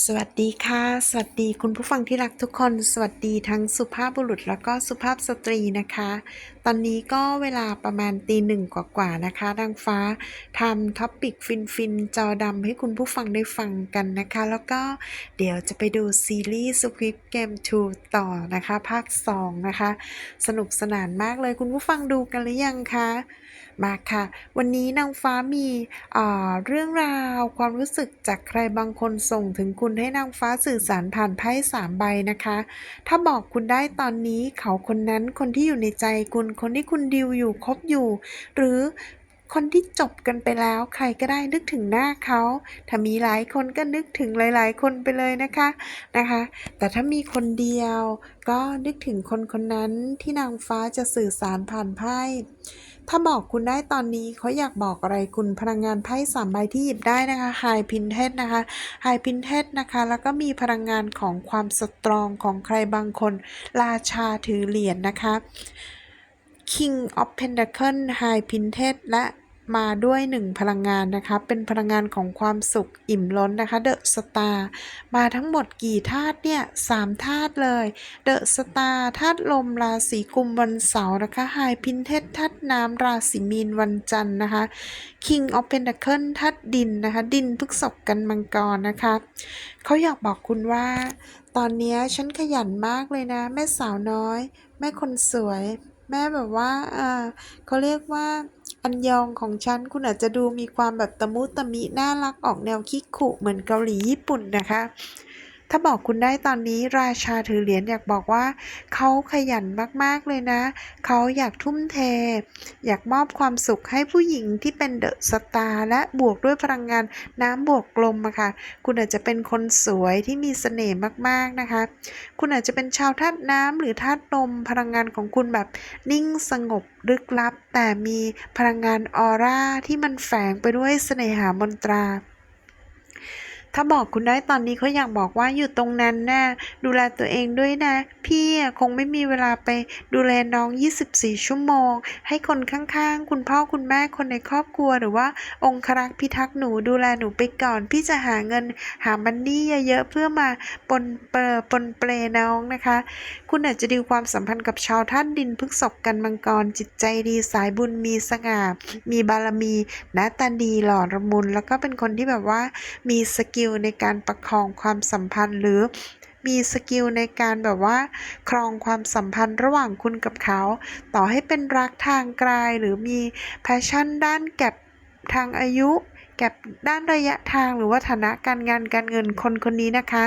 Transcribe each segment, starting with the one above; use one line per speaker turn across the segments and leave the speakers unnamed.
สวัสดีค่ะ สวัสดีคุณผู้ฟังที่รักทุกคน สวัสดีทั้งสุภาพบุรุษแล้วก็สุภาพสตรีนะคะ ตอนนี้ก็เวลาประมาณตีหนึ่งกว่าๆนะคะดังฟ้าทำท็อปปิกฟินฟินๆจอดำให้คุณผู้ฟังได้ฟังกันนะคะ แล้วก็เดี๋ยวจะไปดูซีรีส์ Squid Game 2ต่อนะคะ ภาค 2 นะคะ สนุกสนานมากเลยคุณผู้ฟังดูกันหรือยังคะ มาค่ะ วันนี้นางฟ้ามีเรื่องราวความรู้สึกจากใครบางคนส่งถึงคุณให้นางฟ้าสื่อสารผ่านไพ่สามใบนะคะ ถ้าบอกคุณได้ตอนนี้เขาคนนั้นคนที่อยู่ในใจคุณคนที่คุณดิวอยู่คบอยู่ หรือคนที่จบกันไปแล้วใครก็ได้นึกถึงหน้าเขา ถ้ามีหลายคนก็นึกถึงหลาย ๆ คนไปเลยนะคะนะคะ แต่ถ้ามีคนเดียวก็นึกถึงคนคนนั้นที่นางฟ้าจะสื่อสารผ่านไพ่ ถ้าบอกคุณได้ตอนนี้เขาอยากบอกอะไรคุณพลังงานไพ่สามใบที่หยิบได้นะคะไฮพินเทสนะคะไฮพินเทสนะคะ แล้วก็มีพลังงานของความสตรองของใครบางคน ราชาถือเหรียญนะคะ King of Pentacle High p i n t e d และ มาด้วยหนึ่งพลังงานนะคะ เป็นพลังงานของความสุขอิ่มล้นนะคะ The Star มาทั้งหมดกี่ธาตุเนี่ยสามธาตุเลย เดอะสตาร์ธาตุลมราศีกุมวันเสาร์นะคะไฮพินเทสธาตุน้ำราศีมีนวันจันทร์นะคะ King of Pentacle ธาตุดินนะคะ ดินพฤกษบกันมังกรนะคะเขาอยากบอกคุณว่า ตอนนี้ฉันขยันมากเลยนะ แม่สาวน้อย แม่คนสวย แม่แบบว่าเออเขาเรียกว่า อันยองของฉันคุณอาจจะดูมีความแบบตะมุตะมิน่ารักออกแนวคิกคุเหมือนเกาหลีญี่ปุ่นนะคะ ถ้าบอกคุณได้ตอนนี้ราชาถือเหรียญอยากบอกว่า เขาขยันมากๆเลยนะ เขาอยากทุ่มเท อยากมอบความสุขให้ผู้หญิงที่เป็นเดอะสตาร์และบวกด้วยพลังงานน้ำบวกลมอะค่ะ คุณอาจจะเป็นคนสวยที่มีเสน่ห์มากๆนะคะ คุณอาจจะเป็นชาวธาตุน้ำหรือธาตุลมพลังงานของคุณแบบนิ่งสงบลึกลับ แต่มีพลังงานออร่าที่มันแฝงไปด้วยเสน่หามนตรา ถ้าบอกคุณได้ตอนนี้เขาอยากบอกว่าอยู่ตรงนั้นนะ่ะดูแลตัวเองด้วยนะ พี่คงไม่มีเวลาไปดูแลน้อง 24 ชั่วโมง ให้คนข้างๆ คุณพ่อคุณแม่คนในครอบครัวหรือว่าองครักษ์พิทักษ์หนูดูแลหนูไปก่อน พี่จะหาเงินหามันนี่เยอะๆเพื่อมาปนเปอปนเปลน้องนะคะ คุณอาจจะดีความสัมพันธ์กับชาวท่านดินพฤกษบกันมังกรจิตใจดีสายบุญมีสง่ามีบารมีหน้าตาดีหล่อละมุน แล้วก็เป็นคนที่แบบว่ามีสกิลในการประคองความสัมพันธ์หรือมีสกิลในการแบบว่า ครองความสัมพันธ์ระหว่างคุณกับเขา ต่อให้เป็นรักทางไกลหรือมีแพชชั่นด้านแก็บทางอายุ ก็บด้านระยะทางหรือว่าฐานะการงานการเงินคนคนนี้นะคะ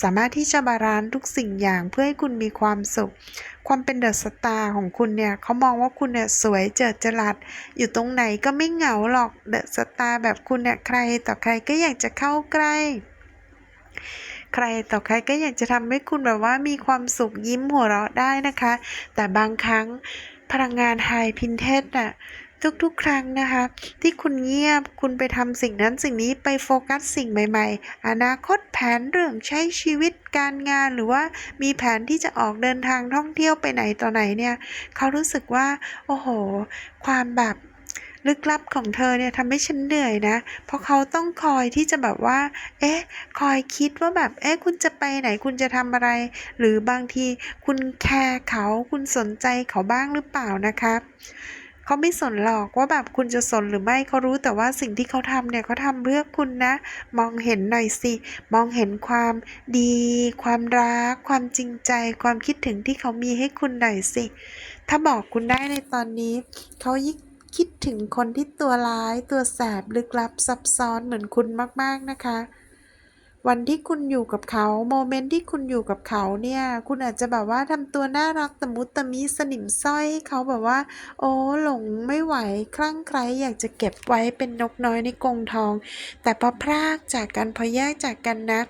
สามารถที่จะบาลานซ์ทุกสิ่งอย่างเพื่อให้คุณมีความสุข ความเป็นเดอะสตาร์ของคุณเนี่ยเขามองว่าคุณเนี่ยสวยเจิดจรัสอยู่ตรงไหนก็ไม่เหงาหรอกเดอะสตาร์แบบคุณเนี่ยใครต่อใครก็อยากจะเข้าใกล้ใครต่อใครก็อยากจะทำให้คุณแบบว่ามีความสุขยิ้มหัวเราะได้นะคะ แต่บางครั้งพลังงานไฮพินเทสน่ะ ทุกๆ ครั้งนะคะ ที่คุณเงียบคุณไปทำสิ่งนั้นสิ่งนี้ไปโฟกัสสิ่งใหม่ๆ อนาคตแผนเรื่องใช้ชีวิตการงานหรือว่ามีแผนที่จะออกเดินทางท่องเที่ยวไปไหนต่อไหนเนี่ยเขารู้สึกว่า โอ้โห ความแบบลึกลับของเธอเนี่ยทำให้ฉันเหนื่อยนะ เพราะเขาต้องคอยที่จะแบบว่า เอ๊ะ คอยคิดว่าแบบ เอ๊ะ คุณจะไปไหน คุณจะทำอะไร หรือบางทีคุณแคร์เขา คุณสนใจเขาบ้างหรือเปล่านะคะ เขาไม่สนหรอกว่าแบบคุณจะสนหรือไม่เขารู้แต่ว่าสิ่งที่เขาทำเนี่ยเขาทำเพื่อคุณนะ มองเห็นหน่อยสิ มองเห็นความดี ความรัก ความจริงใจ ความคิดถึงที่เขามีให้คุณหน่อยสิ ถ้าบอกคุณได้ในตอนนี้เขายิ่งคิดถึงคนที่ตัวร้ายตัวแสบลึกลับซับซ้อนเหมือนคุณมาก ๆ นะคะ วันที่คุณอยู่กับเขาโมเมนต์ที่คุณอยู่กับเขาเนี่ย คุณอาจจะแบบว่าทำตัวน่ารักตะมุตะมิสนิมสร้อยให้เขาแบบว่า โอ้หลงไม่ไหวคลั่งไคล้อยากจะเก็บไว้เป็นนกน้อยในกรงทอง แต่พอพรากจากกันพอแยกจากกันนะ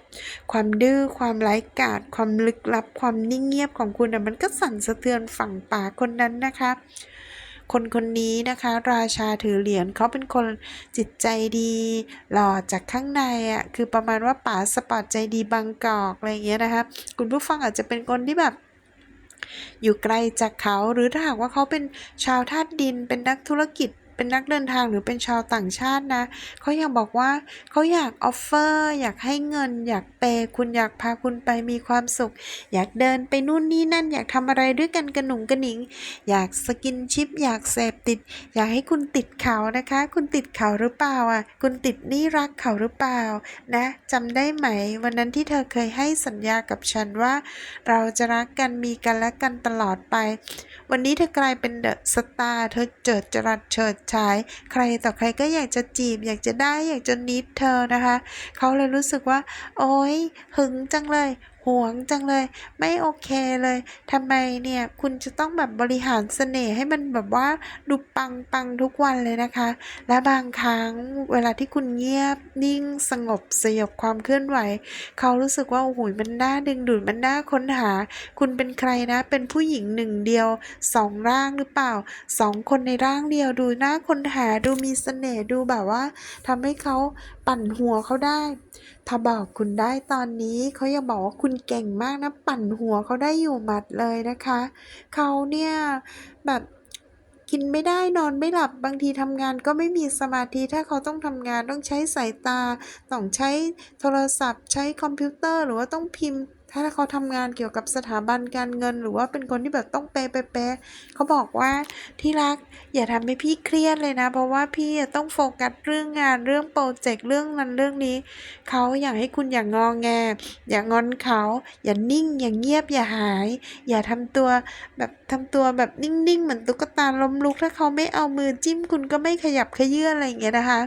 ความดื้อความไร้กาจความลึกลับความนิ่งเงียบของคุณนะมันก็สั่นสะเทือนฝั่งป่าคนนั้นนะคะ คนคนนี้นะคะ ราชาถือเหรียญเขาเป็นคนจิตใจดีหล่อจากข้างในอะคือประมาณว่าป๋าสปอร์ตใจดีบางกอกอะไรอย่างเงี้ยนะคะคุณผู้ฟังอาจจะเป็นคนที่แบบอยู่ไกลจากเขาหรือถ้าหากว่าเขาเป็นชาวธาตุดินเป็นนักธุรกิจ เป็นนักเดินทางหรือเป็นชาวต่างชาตินะเขายากบอกว่าเขาอยากออฟเฟอร์อยากให้เงิน อยากเปย์คุณอยากพาคุณไปมีความสุข อยากเดินไปนู่นนี่นั่น อยากทำอะไรด้วยกันกระหนุ่งกระหนิง อยากสกินชิป อยากเสพติด อยากให้คุณติดเขานะคะ คุณติดเขาหรือเปล่าอะคุณติดนี่รักเขาหรือเปล่านะจำได้ไหม วันนั้นที่เธอเคยให้สัญญากับฉันว่า เราจะรักกันมีกันและกันตลอดไป วันนี้เธอกลายเป็นเดอะสตาร์เธอเจิดจรัสเฉิดฉายใครต่อใครก็อยากจะจีบ อยากจะได้อยากจะนิดเธอนะคะ เขาเลยรู้สึกว่า โอ๊ยหึงจังเลย หวงจังเลย ไม่โอเคเลยทำไมเนี่ยคุณจะต้องแบบบริหารเสน่ห์ให้มันแบบว่าดูปังปังทุกวันเลยนะคะ และบางครั้งเวลาที่คุณเงียบนิ่งสงบสยบความเคลื่อนไหว เขารู้สึกว่าโอ้โหมันน่าดึงดูดมันน่าค้นหา คุณเป็นใครนะ เป็นผู้หญิงหนึ่งเดียวสองร่างหรือเปล่าสองคนในร่างเดียวดูน่าค้นหาดูมีเสน่ห์ดูแบบว่าทำให้เขาปั่นหัวเขาได้ ถ้าบอกคุณได้ตอนนี้เขายังบอกว่าคุณเก่งมากนะ ปั่นหัวเขาได้อยู่หมัดเลยนะคะ เขาเนี่ยแบบกินไม่ได้นอนไม่หลับบางทีทำงานก็ไม่มีสมาธิถ้าเขาต้องทำงานต้องใช้สายตา ต้องใช้โทรศัพท์ ใช้คอมพิวเตอร์ หรือว่าต้องพิมพ์ ถ้าเขาทำงานเกี่ยวกับสถาบันการเงิน หรือว่าเป็นคนที่แบบต้องเป๊ะเป๊ะเป๊ะเขาบอกว่าที่รักอย่าทำให้พี่เครียดเลยนะ เพราะว่าพี่ต้องโฟกัสเรื่องงานเรื่องโปรเจกต์เรื่องนั้นเรื่องนี้เขาอยากให้คุณอย่างงอแง อย่างงอนเขา อย่านิ่งอย่างเงียบอย่าหาย อย่าทำตัวแบบทำตัวแบบนิ่งๆเหมือนตุ๊กตาล้มลุกถ้าเขาไม่เอามือจิ้มคุณก็ไม่ขยับขยื้อนอะไรอย่างเงี้ยนะคะ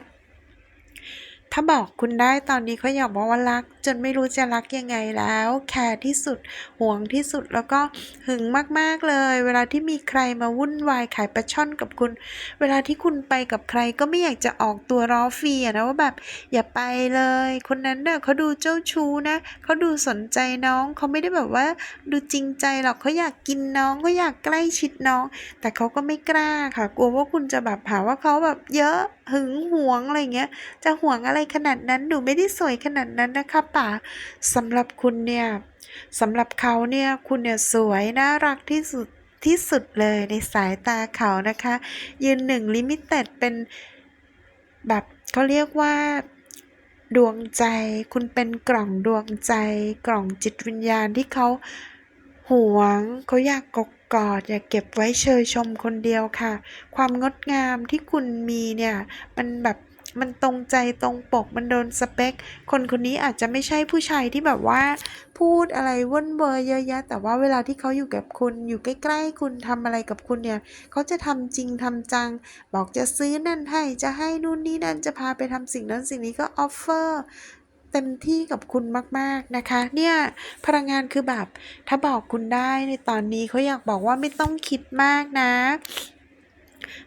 ถ้าบอกคุณได้ตอนนี้เขาอยากบอกว่ารัก จนไม่รู้จะรักยังไงแล้ว แคร์ที่สุดห่วงที่สุดแล้วก็หึงมาก ๆ เลย เวลาที่มีใครมาวุ่นวายขายปลาช่อนกับคุณ เวลาที่คุณไปกับใครก็ไม่อยากจะออกตัวล้อฟรีนะว่าแบบอย่าไปเลย คนนั้นเนี่ยเขาดูเจ้าชู้นะเขาดูสนใจน้องเขาไม่ได้แบบว่า ดูจริงใจหรอกเขาอยากกินน้องเขาอยากใกล้ชิดน้อง แต่เขาก็ไม่กล้าค่ะ กลัวว่าคุณจะแบบหาว่าเขาแบบเยอะ หึงหวงอะไรเงี้ย จะหวงอะไรขนาดนั้นหนูไม่ได้สวยขนาดนั้นนะคะป๋าสำหรับคุณเนี่ยสำหรับเขาเนี่ยคุณเนี่ยสวยน่ารักที่สุดที่สุดเลยในสายตาเขานะคะ ยืนหนึ่งลิมิเต็ดเป็นแบบเขาเรียกว่าดวงใจ คุณเป็นกล่องดวงใจ กล่องจิตวิญญาณที่เขาหวงเขาอยากกก กอดอย่าเก็บไว้เชยชมคนเดียวค่ะ ความงดงามที่คุณมีเนี่ย มันแบบมันตรงใจตรงปกมันโดนสเปค คนคนนี้อาจจะไม่ใช่ผู้ชายที่แบบว่า พูดอะไรว่นเวอร์เยอะแยะ แต่ว่าเวลาที่เขาอยู่กับคุณอยู่ใกล้ๆ คุณทำอะไรกับคุณเนี่ยเขาจะทำจริงทำจัง บอกจะซื้อนั่นให้จะให้นู่นนี่นั่นจะพาไปทำสิ่งนั้นสิ่งนี้ก็ออฟเฟอร์ เต็มที่กับคุณมาก ๆ นะคะ เนี่ยพลังงานคือแบบ ถ้าบอกคุณได้ในตอนนี้เขาอยากบอกว่าไม่ต้องคิดมากนะ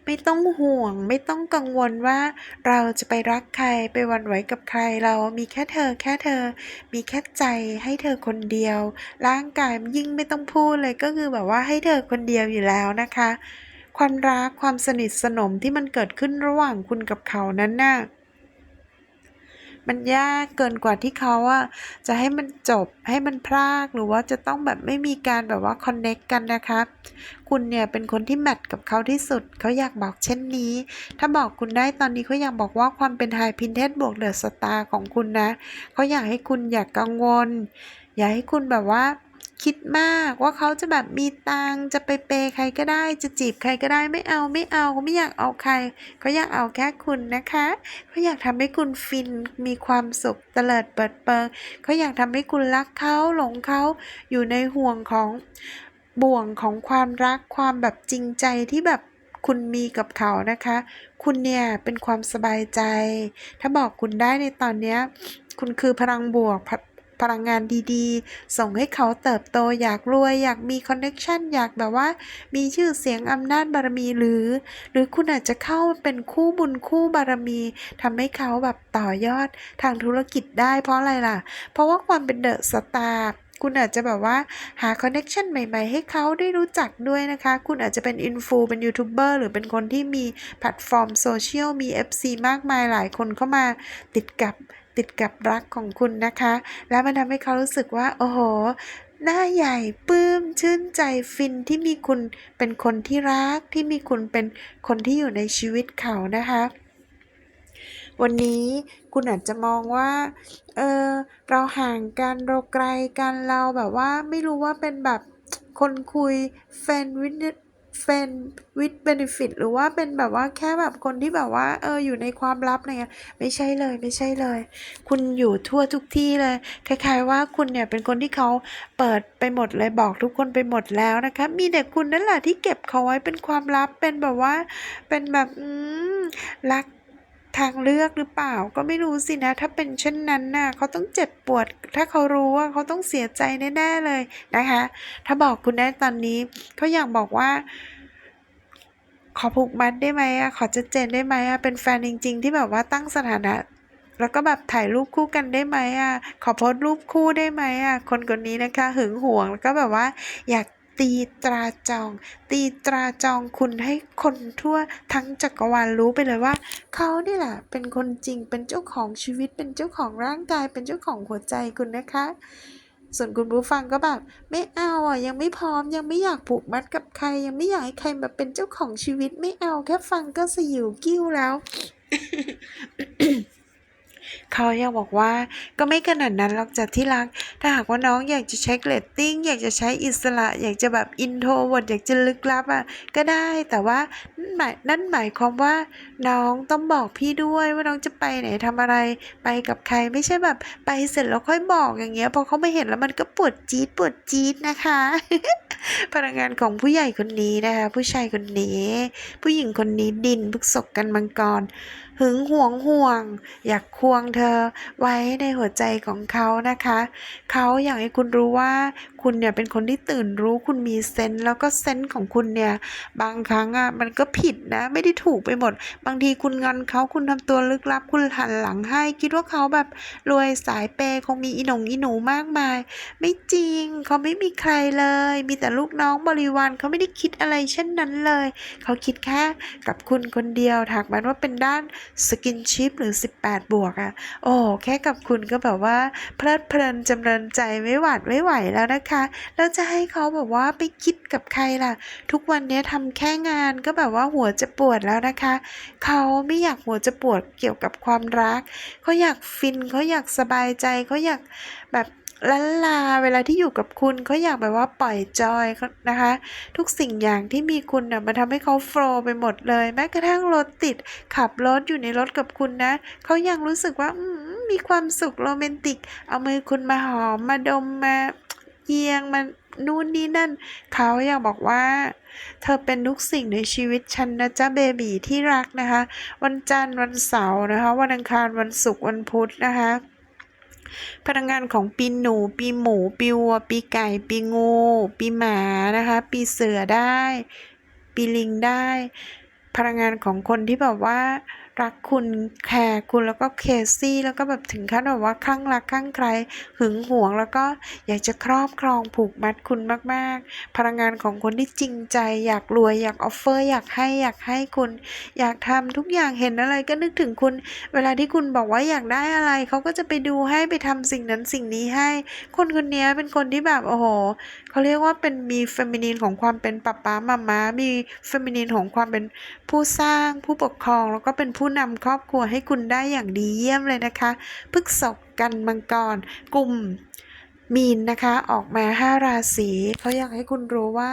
ไม่ต้องห่วงไม่ต้องกังวลว่าเราจะไปรักใครไปวันไหวกับใครเรามีแค่เธอแค่เธอ มีแค่ใจให้เธอคนเดียว ร่างกายยิ่งไม่ต้องพูดเลยก็คือแบบว่าให้เธอคนเดียวอยู่แล้วนะคะ ความรักความสนิทสนมที่มันเกิดขึ้นระหว่างคุณกับเขานั้นน่ะ มันยากเกินกว่าที่เขาอะจะให้มันจบให้มันพลากหรือว่าจะต้องแบบไม่มีการแบบว่าคอนเน็กกันนะคะคุณเนี่ยเป็นคนที่แมทกับเขาที่สุด เขาอยากบอกเช่นนี้ ถ้าบอกคุณได้ตอนนี้เขาอยากบอกว่าความเป็นไฮพินเทสบวกเดอะสตาร์ของคุณนะเขาอยากให้คุณอยากกังวล อยากให้คุณแบบว่า คิดมากว่าเขาจะแบบมีตังจะไปเปย์ใครก็ได้จะจีบใครก็ได้ไม่เอาไม่เอาเขาไม่อยากเอาใครเขาอยากเอาแค่คุณนะคะเขาอยากทำให้คุณฟินมีความสุขเตลิดเปิดเปิงเขาอยากทำให้คุณรักเขาหลงเขาอยู่ในห่วงของบ่วงของความรักความแบบจริงใจที่แบบคุณมีกับเขานะคะ คุณเนี่ยเป็นความสบายใจ ถ้าบอกคุณได้ในตอนเนี้ยคุณคือพลังบวก พลังงานดีๆ ส่งให้เขาเติบโตอยากรวย อยากมีคอนเน c t ชันอยากแบบว่า มีชื่อเสียงอำนาจบารมีหรือ หรือคุณอาจจะเข้าเป็นคู่บุญคู่บารมีทำให้เขาแบบต่อยอดทางธุรกิจได้เพราะอะไรล่ะ เพราะว่าความเป็นเดอะสตาร์คุณอาจจะแบบว่าหาคอนเน็ชันใหม่ ๆ ให้เขาได้รู้จักด้วยนะคะ คุณอาจจะเป็นอินฟูเป็นยูทูบเบอร์หรือเป็นคนที่มีแพลตฟอร์มโซเชียลมี FC มากมายหลายคนเข้ามาติดกับ ติดกับรักของคุณนะคะ แล้วมันทำให้เขารู้สึกว่า โอ้โห หน้าใหญ่ปลื้มชื่นใจฟินที่มีคุณเป็นคนที่รักที่มีคุณเป็นคนที่อยู่ในชีวิตเขานะคะ วันนี้คุณอาจจะมองว่า เออเราห่างกันเราไกลกันเราแบบว่าไม่รู้ว่าเป็นแบบคนคุยแฟนวิด แฟนวิดเบนฟิตหรือว่าเป็นแบบว่าแค่แบบคนที่แบบว่าเอออยู่ในความลับอะไรเงี้ยไม่ใช่เลยไม่ใช่เลย คุณอยู่ทั่วทุกที่เลย คล้ายๆว่าคุณเนี่ยเป็นคนที่เขาเปิดไปหมดเลยบอกทุกคนไปหมดแล้วนะคะ มีแต่คุณนั่นแหละที่เก็บเขาไว้เป็นความลับเป็นแบบว่า เป็นแบบอืมรัก ทางเลือกหรือเปล่าก็ไม่รู้สินะ ถ้าเป็นเช่นนั้นน่ะเขาต้องเจ็บปวด ถ้าเขารู้ว่าเขาต้องเสียใจแน่ๆเลยนะคะ ถ้าบอกคุณได้ตอนนี้เขาอยากบอกว่า ขอผูกมัดได้ไหมอะขอชัดเจนได้ไหมอะเป็นแฟนจริง ๆ ที่แบบว่าตั้งสถานะแล้วก็แบบถ่ายรูปคู่กันได้ไหมอะขอโพสรูปคู่ได้ไหมอะคนคนนี้นะคะ หึงหวงแล้วก็แบบว่าอยาก ตีตราจอง ตีตราจองคุณให้คนทั่วทั้งจักรวาลรู้ไปเลยว่า เขานี่แหละเป็นคนจริงเป็นเจ้าของชีวิต เป็นเจ้าของร่างกาย เป็นเจ้าของหัวใจคุณนะคะ ส่วนคุณผู้ฟังก็แบบ ไม่เอาอะยังไม่พร้อมยังไม่อยากผูกมัดกับใคร ยังไม่อยากให้ใครมาเป็นเจ้าของชีวิตไม่เอาแค่ฟังก็สยิวกิ้วแล้ว เขายังบอกว่าก็ไม่ขนาดนั้นหรอกจากที่รัก ถ้าหากว่าน้องอยากจะใช้เรตติ้งอยากจะใช้อิสระ อยากจะแบบอินโทรเวิร์ดอยากจะลึกลับอะก็ได้แต่ว่านั่นหมายนั่นหมายความว่าน้องต้องบอกพี่ด้วยว่าน้องจะไปไหนทำอะไรไปกับใครไม่ใช่แบบไปเสร็จแล้วค่อยบอกอย่างเงี้ยพอเขาไม่เห็นแล้วมันก็ปวดจี๊ดปวดจี๊ดนะคะพนักงานของผู้ใหญ่คนนี้นะคะผู้ชายคนนี้ ผู้หญิงคนนี้ดินพฤกษกกันมังกร หึงหวงห่วง อยากควงเธอไว้ในหัวใจของเขานะคะ เขาอยากให้คุณรู้ว่าคุณเนี่ยเป็นคนที่ตื่นรู้คุณมีเซนส์แล้วก็เซนส์ของคุณเนี่ยบางครั้งอะมันก็ผิดนะ ไม่ได้ถูกไปหมด บางทีคุณงอนเขาคุณทำตัวลึกลับ คุณหันหลังให้ คิดว่าเขาแบบรวยสายเปย์คงมีอีหนงอีหนูมากมาย ไม่จริงเขาไม่มีใครเลย มีแต่ลูกน้องบริวารเขาไม่ได้คิดอะไรเช่นนั้นเลย เขาคิดแค่กับคุณคนเดียวถากมันว่าเป็นด้านสกินชิพหรือ 18 บวกอะโอ้แค่กับคุณก็แบบว่า เพลิดเพลินจำเริญใจไม่หวาดไม่ไหวแล้วนะคะ แล้วจะให้เขาแบบว่าไปคิดกับใครล่ะ ทุกวันนี้ทำแค่งานก็แบบว่าหัวจะปวดแล้วนะคะ เขาไม่อยากหัวจะปวดเกี่ยวกับความรักเขาอยากฟินเขาอยากสบายใจเขาอยากแบบ ลันลาเวลาที่อยู่กับคุณเขาอยากแบบว่าปล่อยจอยนะคะ ทุกสิ่งอย่างที่มีคุณน่ะมันทำให้เขาโฟล์ไปหมดเลย แม้กระทั่งรถติด ขับรถอยู่ในรถกับคุณนะเขายังรู้สึกว่ามมีความสุขโรแมนติก เอามือคุณมาหอมมาดมมาเยียงมานู่นนี่นั่น เขาอยากบอกว่า เธอเป็นทุกสิ่งในชีวิตฉันนะจ๊ะเบบีที่รักนะคะ วันจันทร์วันเสาร์นะคะ วันอังคารวันศุกร์วันพุธนะคะ พลังงานของปีหนู ปีหมู ปีวัว ปีไก่ ปีงู ปีหมานะคะ ปีเสือได้ ปีลิงได้ พลังงานของคนที่แบบว่า รักคุณแคร์คุณแล้วก็เคซี่แล้วก็แบบถึงขั้นแบบว่าคลั่งรักคลั่งใครหึงหวง แล้วก็อยากจะครอบครองผูกมัดคุณมากๆ พลังงานของคนที่จริงใจ อยากรวยอยากออฟเฟอร์อยากให้อยากให้คุณ อยากทำทุกอย่างเห็นอะไรก็นึกถึงคุณ เวลาที่คุณบอกว่าอยากได้อะไรเขาก็จะไปดูให้ไปทำสิ่งนั้นสิ่งนี้ให้ คนคนนี้เป็นคนที่แบบโอ้โห เขาเรียกว่าเป็นมีเฟมินีนของความเป็นป๊าป๊ามาม้ามีเฟมินีนของความเป็นผู้สร้างผู้ปกครอง แล้วก็เป็นผู้นำครอบครัวให้คุณได้อย่างดีเยี่ยมเลยนะคะพฤกษกกันมังกรกลุ่มมีนนะคะออกมาห้าราศีเขาอยากให้คุณรู้ว่า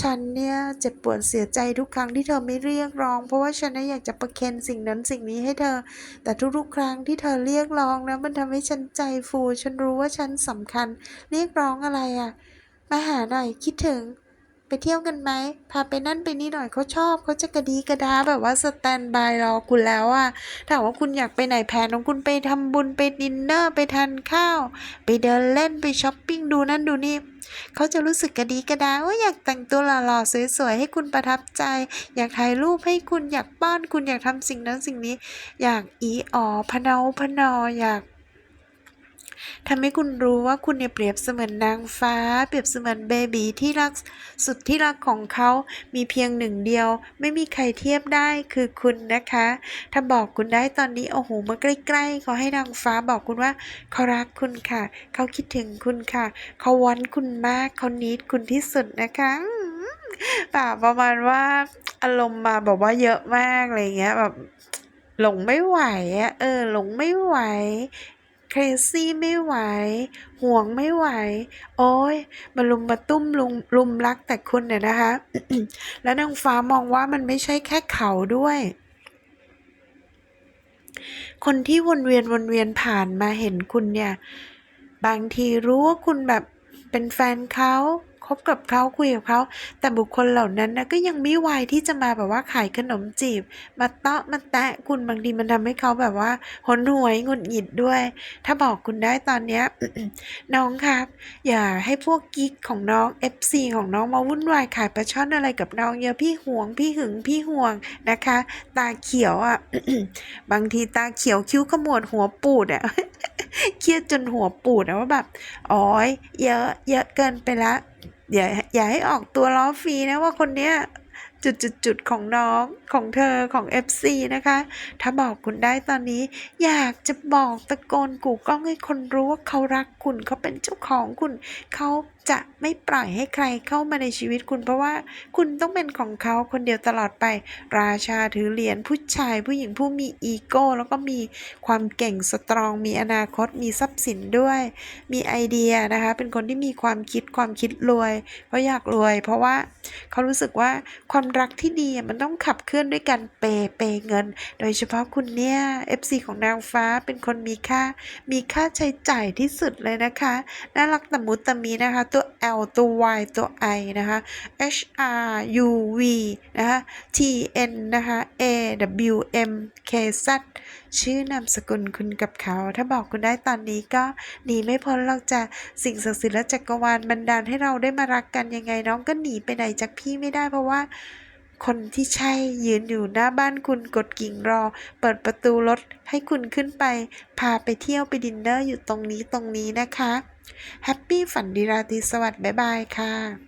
ฉันเนี่ยเจ็บปวดเสียใจทุกครั้งที่เธอไม่เรียกร้อง เพราะว่าฉันน่ะอยากจะประเคนสิ่งนั้นสิ่งนี้ให้เธอ แต่ทุกๆ ครั้งที่เธอเรียกร้องนะมันทำให้ฉันใจฟู ฉันรู้ว่าฉันสำคัญ เรียกร้องอะไรอะ่ะ มาหาหน่อยคิดถึง ไปเที่ยวกันไหมพาไปนั่นไปนี่หน่อยเขาชอบเขาจะกระดีกระดาแบบว่าสแตนบายรอคุณแล้วอะ่ะถามว่าคุณอยากไปไหนแผนของคุณไปทำบุญไปดินเนอร์ไปทานข้าว ไปเดินเล่นไปช้อปปิ้งดูนั่นดูนี่เขาจะรู้สึกกระดีกระดาว่าอยากแต่งตัวหล่อๆสวยๆให้คุณประทับใจ อยากถ่ายรูปให้คุณอยากป้อนคุณอยากทำสิ่งนั้นสิ่งนี้ อยากอีอ๋อพเนาพนออยาก ทำให้คุณรู้ว่าคุณเนี่ยเปรียบเสมือนนางฟ้า เปรียบเสมือนเบบีที่รักสุดที่รักของเขามีเพียงหนึ่งเดียว ไม่มีใครเทียบได้คือคุณนะคะ ถ้าบอกคุณได้ตอนนี้โอ้โหมาใกล้ๆขอให้นางฟ้าบอกคุณว่าเขารักคุณค่ะ เขาคิดถึงคุณค่ะ เขาวอนคุณมากเขานิดคุณที่สุดนะคะป่าประมาณว่าอารมณ์มาแบบว่าเยอะมากอะไรเงี้ยแบบหลงไม่ไหวอะเออหลงไม่ไหว เครซี่ไม่ไหว ห่วงไม่ไหว โอ้ยมาลุมมาตุ้มลุมลุมรักแต่คุณเนี่ยนะคะ แล้วนางฟ้ามองว่ามันไม่ใช่แค่เขาด้วย คนที่วนเวียนวนเวียนผ่านมาเห็นคุณเนี่ย บางทีรู้ว่าคุณแบบเป็นแฟนเขา คบกับเขาคุยกับเขาแต่บุคคลเหล่านั้นนะก็ยังไม่ไวที่จะมาแบบว่าขายขนมจีบ มาเตาะมาแตะคุณบางทีมันทำให้เขาแบบว่าหนหวยหงุดหงิดด้วย ถ้าบอกคุณได้ตอนเนี้ยน้องครับ อย่าให้พวกกิ๊กของน้อง FC ของน้องมาวุ่นวายขายปลาช่อนอะไรกับน้องเยอะพี่ห่วงพี่หึงพี่ห่วงนะคะ ตาเขียวอะบางทีตาเขียวคิ้วขมวดหัวปูดอะเครียดจนหัวปูดอะว่าแบบอ๋อยเยอะเยอะเกินไปละ อย่าอย่าให้ออกตัวล้อฟรีนะว่าคนเนี้ยจุดจุดจุดของน้องของเธอของ FC นะคะ ถ้าบอกคุณได้ตอนนี้ อยากจะบอกตะโกนกูกล้องให้คนรู้ว่าเขารักคุณเขาเป็นเจ้าของคุณเขา จะไม่ปล่อยให้ใครเข้ามาในชีวิตคุณเพราะว่าคุณต้องเป็นของเขาคนเดียวตลอดไป ราชาถือเหรียญผู้ชายผู้หญิงผู้มีอีโก้ แล้วก็มีความเก่งสตรอง มีอนาคต มีทรัพย์สินด้วย มีไอเดียนะคะ เป็นคนที่มีความคิดความคิดรวยเขาอยากรวย เพราะว่าเขารู้สึกว่าความรักที่ดีมันต้องขับเคลื่อนด้วยการเปย์เปย์เงิน โดยเฉพาะคุณเนี่ย FC ของนางฟ้าเป็นคนมีค่า มีค่าใช้จ่ายที่สุดเลยนะคะน่ารักตะมุตะมีนะคะตัวตัว L ตัว Y ตัว I นะคะ H R U V นะคะ T N นะคะ A W M K Z ชื่อนามสกุลคุณกับเขา ถ้าบอกคุณได้ตอนนี้ก็หนีไม่พ้นหรอกจะสิ่งศักดิ์สิทธิ์และจักรวาลบันดาลให้เราได้มารักกันยังไงน้องก็หนีไปไหนจากพี่ไม่ได้เพราะว่าคนที่ใช่ยืนอยู่หน้าบ้านคุณกดกิ่งรอ เปิดประตูรถให้คุณขึ้นไป พาไปเที่ยวไปดินเนอร์อยู่ตรงนี้ตรงนี้นะคะ แฮปปี้ฝันดีราตรีสวัสดิ์บ๊ายบายค่ะ